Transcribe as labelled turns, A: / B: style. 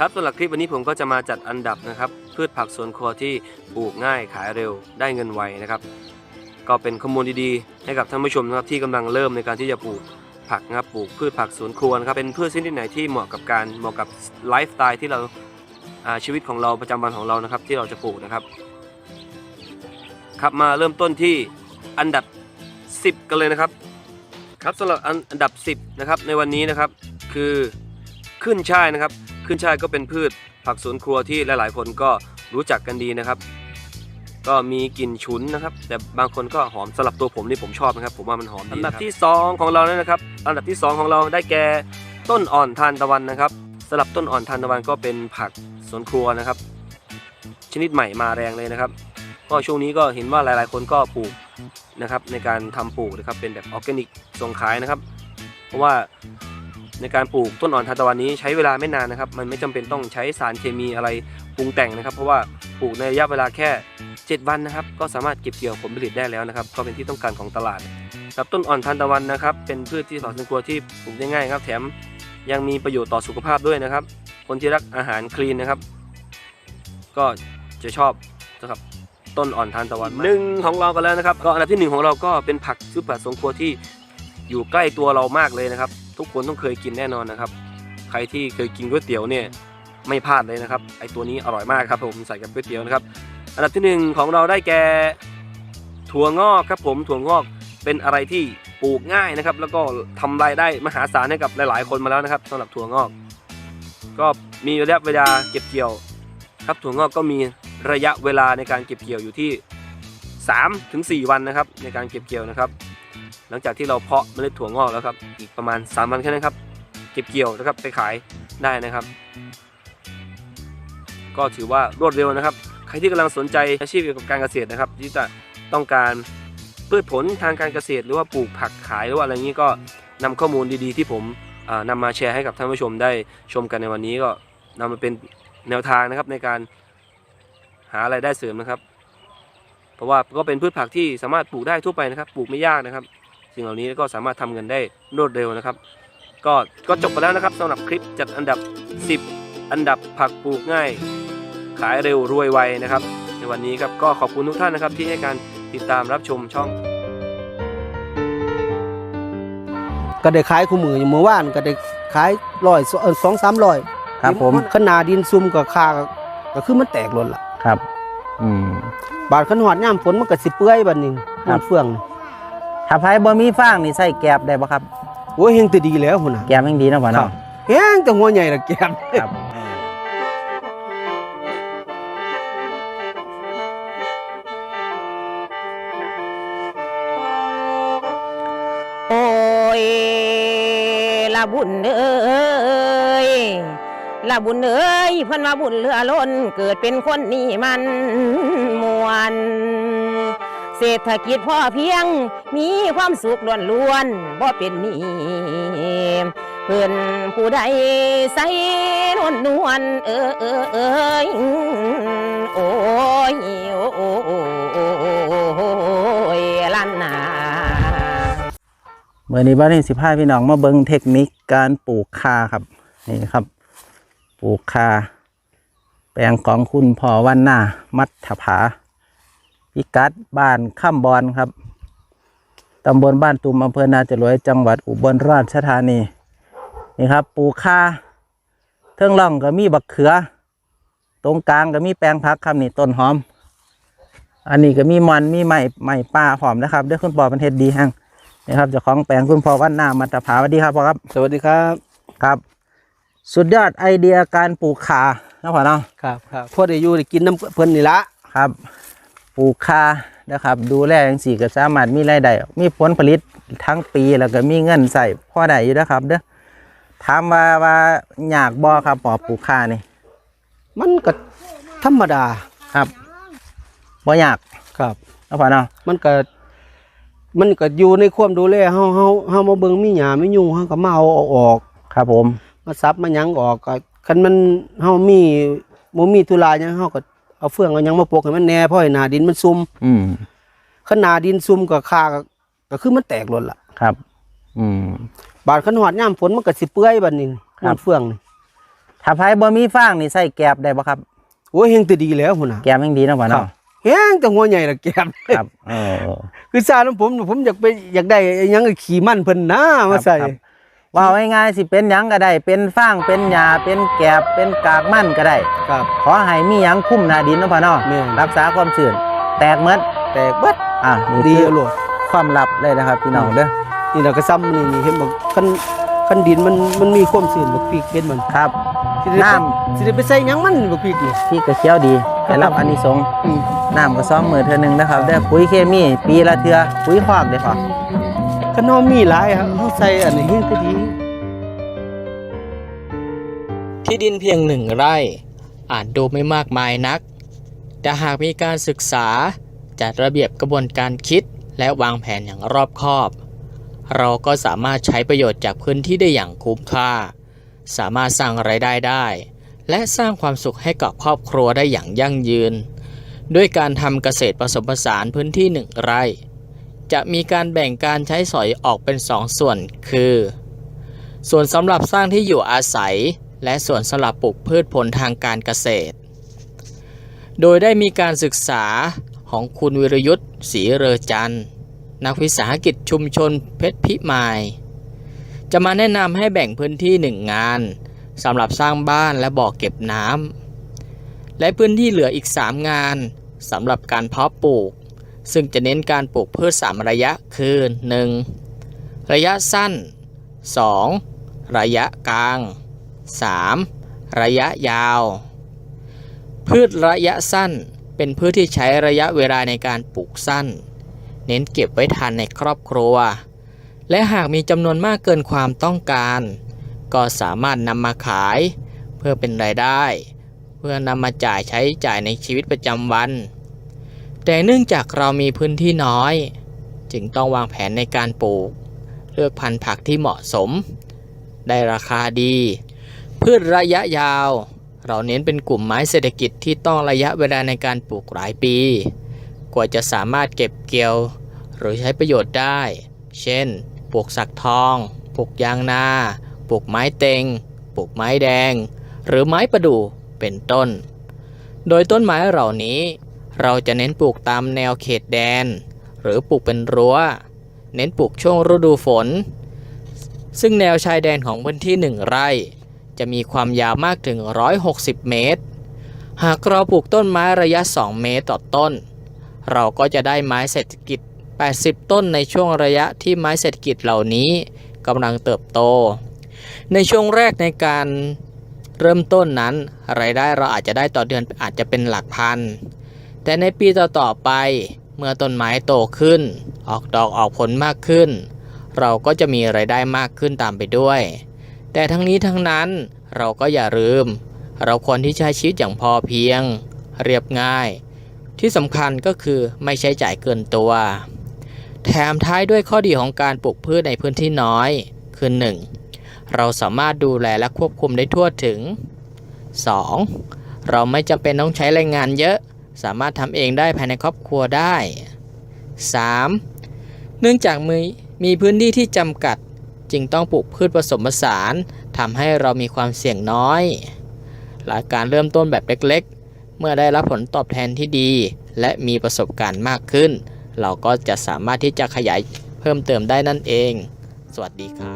A: ครับสำหรับคลิปวันนี้ผมก็จะมาจัดอันดับนะครับ พืชผักสวนครัวที่ปลูกง่ายขายเร็วได้เงินไวนะครับ ก็เป็นข้อมูลดีๆ ให้กับท่านผู้ชมนะครับที่กำลังเริ่มในการที่จะปลูกผักนะครับปลูกพืชผักสวนครัวนะครับเป็นพืชชนิดไหนที่เหมาะกับการเหมาะกับไลฟ์สไตล์ที่เราชีวิตของเราประจำวันของเรานะครับ ที่เราจะปลูกนะครับ ครับมาเริ่มต้นที่อันดับ 10 กันเลยนะครับ ครับสำหรับอันอันดับ 10นะครับในวันนี้นะครับคือขึ้นช่ายนะครับ ขึ้นช่ายก็เป็นพืชผักสวนครัวที่หลายๆ คนก็รู้จักกันดีนะครับ ก็มีกลิ่นฉุนนะครับ แต่บางคนก็หอมสำหรับตัวผมนี่ผมชอบนะครับ ผมว่ามันหอมดีอันดับที่ 2 ของเราเนี่ยนะครับ อันดับที่ 2 ของเราได้แก่ต้นอ่อนทานตะวันนะครับสำหรับต้นอ่อนทานตะวันก็เป็นผักสวนครัวนะครับ ชนิดใหม่มาแรงเลยนะครับ ก็ช่วงนี้ก็เห็นว่าหลายๆ คนก็ปลูกนะครับในการทำปลูกนะครับเป็นแบบออร์แกนิกส่งขายนะครับ เพราะว่า ในการปลูกต้นอ่อนทานตะวันนี้ใช้เวลาไม่นานนะครับ มันไม่จำเป็นต้องใช้สารเคมีอะไรปรุงแต่งนะครับ เพราะว่าปลูกในระยะเวลาแค่ 7 วันนะครับ ก็สามารถเก็บเกี่ยวผลผลิตได้แล้วนะครับ ก็เป็นที่ต้องการของตลาดครับต้นอ่อนทานตะวันนะครับ เป็นพืชที่ผักสวนครัวที่ปลูกได้ง่ายครับ แถมยังมีประโยชน์ต่อสุขภาพด้วยนะครับ คนที่รักอาหารคลีนนะครับ ก็จะชอบนะครับต้นอ่อนทานตะวันหนึ่งของเรากันแล้วนะครับ ก็อันดับที่หนึ่งของเราก็เป็นผักพืชผักสวนครัวที่อยู่ใกล้ตัวเรามากเลยนะครับ ทุกคนต้องเคยกินแน่นอนนะครับ ใครที่เคยกินก๋วยเตี๋ยวเนี่ยไม่พลาดเลยนะครับไอตัวนี้อร่อยมากครับผมใส่กับก๋วยเตี๋ยวนะครับ อันดับที่หนึ่งของเราได้แก่ถั่วงอกครับผมถั่วงอกเป็นอะไรที่ปลูกง่ายนะครับ แล้วก็ทำรายได้มหาศาลให้กับหลาย ๆ คนมาแล้วนะครับสำหรับถั่วงอก ก็มีระยะเวลาเก็บเกี่ยว ครับถั่วงอกก็มีระยะเวลาในการเก็บเกี่ยวอยู่ที่3ถึง4วันนะครับ ในการเก็บเกี่ยวนะครับ หลังจากที่เราเพาะเมล็ดถั่วงอกแล้วครับอีกประมาณ 3 วันแค่นั้นครับ เก็บเกี่ยวนะครับไปขายได้นะครับ ก็ถือว่ารวดเร็วนะครับ ใครที่กำลังสนใจอาชีพเกี่ยวกับการเกษตรนะครับ ที่จะต้องการพืชผลทางการเกษตร หรือว่าปลูกผักขายหรือว่าอะไรนี้ก็นำข้อมูลดีๆ ที่ผมอ่านำมาแชร์ให้กับท่านผู้ชมได้ชมกันในวันนี้ก็นำมาเป็นแนวทางนะครับในการหาไรายได้เสริมนะครับ เพราะว่าก็เป็นพืชผักที่สามารถปลูกได้ทั่วไปนะครับ ปลูกไม่ยากนะครับ สิ่งเหล่านี้ก็สามารถทำเงินได้รวดเร็วนะครับ ก็ก็จบไปแล้วนะครับสำหรับคลิปจัดอันดับ 10 อันดับผักปลูกง่าย ขายเร็วรวยไวนะครับ ในวันนี้ครับก็ขอบคุณทุกท่านนะครับ ที่ให้การติดตามรับชมช่อง
B: ก็ได้ขายคู่มืออยู่เมื่อวานก็ได้ขายร้อยสองสามร้อย
C: ครับผม
B: ขนาดดินซุ่มกับคาก็ก็คือมันแตกหล่นละ
C: ครับ อืม
B: บาดขันหอดย่ามฝนมันก็สิเปื่อยบัดนี้
C: ครั
B: มั
C: บ
B: นเฟืองนี่
C: ถ้าไผบ่มีฟางนี่ใส่แกบได้บ่ครับ
B: โอ้ยเฮงแต่ดีแล้วพุ่นน่ะ
C: แกบยังดีเนาะพ่อ
B: ครั
C: เนาะ
B: บแฮงแต่หัวใหญ่ละแก้ม
C: ครับ
D: โอ้ยละบุญเอ้ย ละบุญเอ้ยเพิ่อนว่าบุญเหลือล้นเกิดเป็นคนนี่มันมวนเศรษฐกิจพ่อเพียงมีความสุขล้วนๆบ่เป็นนี้เพิ่อนผู้ใดใส่นวลนวลเออเออเอยโอ้ยโอ้โอ้โอ้โอยลันนาเมื้
C: อนี้บ่ได้สิพาพี่น้องมาเบิ่งเทคนิคการปลูกคาครับนี่ครับ ลูกคาแปลงของคุณพ่อวันหน้ามัทถภาพิกัดบ้านข้ามบอนครับตำบลบ้านตุมอำเภอนาจรวยจังหวัดอุบลราชธานีนี่ครับปลูกคาเทิงร่องก็มีบักเขือ ตรงกลางก็มีแปลงผักครับนี่ต้นหอม อันนี้ก็มีมันมีไม้ไม้ป่าหอมนะครับเด้วยคุณพ่อเป็นเฮ็ดดีแฮงนี่ครับเจ้าของแปลงคุณพ่อวันหน้ามัตถภาสวัสดีครับพ่อครับ
B: สวัสดีครับ
C: ครับ สุดยอดไอเดียการปลูกขานะพ่อเนาะ
B: ครับครับพอได้อยู่ได้กินน้ำเพิ่นนี่ละ
C: ครับ ปลูกคานะครับ ดูแลอย่างสี่ก็สามารถมีรายได้มีผลผลิตทั้งปีแล้วก็มีเงินใส่พ่อได้อยู่นะครับเด้อถามว่าว่าอยากบ่ครับปอปลูกคานี่
B: มันก็ธรรมดา
C: ครับบ่อยาก
B: ครับ
C: นะพ่อเนาะ
B: มันก็มันก็อยู่ในความดูแลเฮาเฮาเฮามาเบิ่งมีหญ้ามียุงเฮาก็มาเอาออก
C: ครับผม
B: มาซับมาหยังออกก็คันมันเฮามีบ่มีธุระหยังเฮาก็เอาเฟืองเอาหยังมาปลูกให้มันแหน่เพราะให้หน้าดินมันซุ่ม
C: อืม
B: คันหน้าดินซุ่มก็ค่าก็ก็คือมันแตกหล่นล่ะ
C: ครับ อืม
B: บาดคันหอดยามฝนมันก็สิเปื่อยบัดนี้
C: ครับ
B: มันเฟืองนี่
C: ถ้าไผบ่มีฟางนี่ใส่แกบได้บ่ครับ
B: โอ้ยเฮงแต่ดีแล้วพุ่นน่ะ
C: แกบแม่งดีเนาะพ่อ
B: ครั
C: เนาะ
B: บแฮงแต่หัวใหญ่ละแกม
C: ครับ เออ
B: คือซาของผมผมอยากไปอยากได้ไอ้หยังไอ้ขี่มันเพิ่นนะมาใส่
C: ครับ ว่าง่ายๆสิเป็นหยังก็ได้ เป็นฟางเป็นหญ้าเป็นแกบเป็นกากมันก็ได้
B: ครับ
C: ขอให้มีหยังคุ้มหน้าดินเนาะพ่อเนาะ
B: แม่น
C: รักษาความชื้นแตกเมด
B: แตกเบิด
C: อะนี่
B: ดี
C: คือ
B: เอาโลด
C: ความลับเลยนะครับพี่น้องเด้อ
B: นี่เราก็ซ้ำนี่นี่เห็นบอกคันคันดินมันมันมีความชื้นบักพริกเห็นมัน
C: ครับ
B: สิได้ไป
C: น้
B: สิได้ไปใส่หยังมันบักพริกนี่
C: ที่กระเคี้ยวดีได้รับอานิสงส์
B: อืม
C: น้ำก็ซ้อมมือเธอหนึ่งนะครับเด้อปุ๋ยเคมี ปีละเทือปุ๋ยคอกเด้อพ่อ
B: คันเฮามีหลายครับเฮาใส่อันนี้เฮงแต่ดี
E: ที่ดินเพียงหนึ่งไร่อาจดูไม่มากมายนัก แต่หากมีการศึกษาจัดระเบียบกระบวนการคิดและวางแผนอย่างรอบคอบ เราก็สามารถใช้ประโยชน์จากพื้นที่ได้อย่างคุ้มค่า สามารถสร้างไรายได้ได้ และสร้างความสุขให้กับครอบครัวได้อย่างยั่งยืน ด้วยการทำเกษตรผสมผสานพื้นที่หนึ่งไร่ จะมีการแบ่งการใช้สอยออกเป็นสองส่วน คือ ส่วนสำหรับสร้างที่อยู่อาศัย และส่วนสำหรับปลูกพืชผลทางการเกษตร โดยได้มีการศึกษาของคุณวิรยุทธ์ศรีเรอจันทร์นักวิสาหกิจชุมชนเพชรพิมาย จะมาแนะนำให้แบ่งพื้นที่หนึ่งงานสำหรับสร้างบ้านและบ่อเก็บน้ำและพื้นที่เหลืออีก 3 งานสำหรับการเพาะปลูก ซึ่งจะเน้นการปลูกพืช 3 ระยะคือ 1. ระยะสั้น 2. ระยะกลาง 3. ระยะยาว พืชระยะสั้นเป็นพืชที่ใช้ระยะเวลาในการปลูกสั้น เน้นเก็บไว้ทานในครอบครัว และหากมีจำนวนมากเกินความต้องการ ก็สามารถนำมาขาย เพื่อเป็นรายได้ เพื่อนำมาจ่ายใช้จ่ายในชีวิตประจำวัน แต่เนื่องจากเรามีพื้นที่น้อย จึงต้องวางแผนในการปลูก เลือกพันธุ์ผักที่เหมาะสม ได้ราคาดี พืชระยะยาว เราเน้นเป็นกลุ่มไม้เศรษฐกิจที่ต้องระยะเวลาในการปลูกหลายปี กว่าจะสามารถเก็บเกี่ยว หรือใช้ประโยชน์ได้ เช่น ปลูกสักทอง ปลูกยางนา ปลูกไม้เต็ง ปลูกไม้แดง หรือไม้ประดู่เป็นต้น โดยต้นไม้เหล่านี้ เราจะเน้นปลูกตามแนวเขตแดน หรือปลูกเป็นรั้ว เน้นปลูกช่วงฤดูฝน ซึ่งแนวชายแดนของพื้นที่หนึ่งไร่ จะมีความยาวมากถึง 160 เมตร หากเราปลูกต้นไม้ระยะ 2 เมตรต่อต้น เราก็จะได้ไม้เศรษฐกิจ 80 ต้นในช่วงระยะที่ไม้เศรษฐกิจเหล่านี้กำลังเติบโต ในช่วงแรกในการเริ่มต้นนั้น รายได้เราอาจจะได้ต่อเดือนอาจจะเป็นหลักพัน แต่ในปีต่อๆไป เมื่อต้นไม้โตขึ้น ออกดอกออกผลมากขึ้น เราก็จะมีรายได้มากขึ้นตามไปด้วย แต่ทั้งนี้ทั้งนั้นเราก็อย่าลืม เราควรที่ใช้ชีวิตอย่างพอเพียง เรียบง่าย ที่สำคัญก็คือไม่ใช้จ่ายเกินตัว แถมท้ายด้วยข้อดีของการปลูกพืชในพื้นที่น้อยคือ 1. เราสามารถดูแลและควบคุมได้ทั่วถึง 2. เราไม่จำเป็นต้องใช้แรงงานเยอะ สามารถทำเองได้ภายในครอบครัวได้ 3. เนื่องจากมีมีพื้นที่ที่จำกัด จึงต้องปลูกพืชผสมผสานทำให้เรามีความเสี่ยงน้อยหลักการเริ่มต้นแบบเล็กๆ เมื่อได้รับผลตอบแทนที่ดี และมีประสบการณ์มากขึ้น เราก็จะสามารถที่จะขยายเพิ่มเติมได้นั่นเอง สวัสดีครับ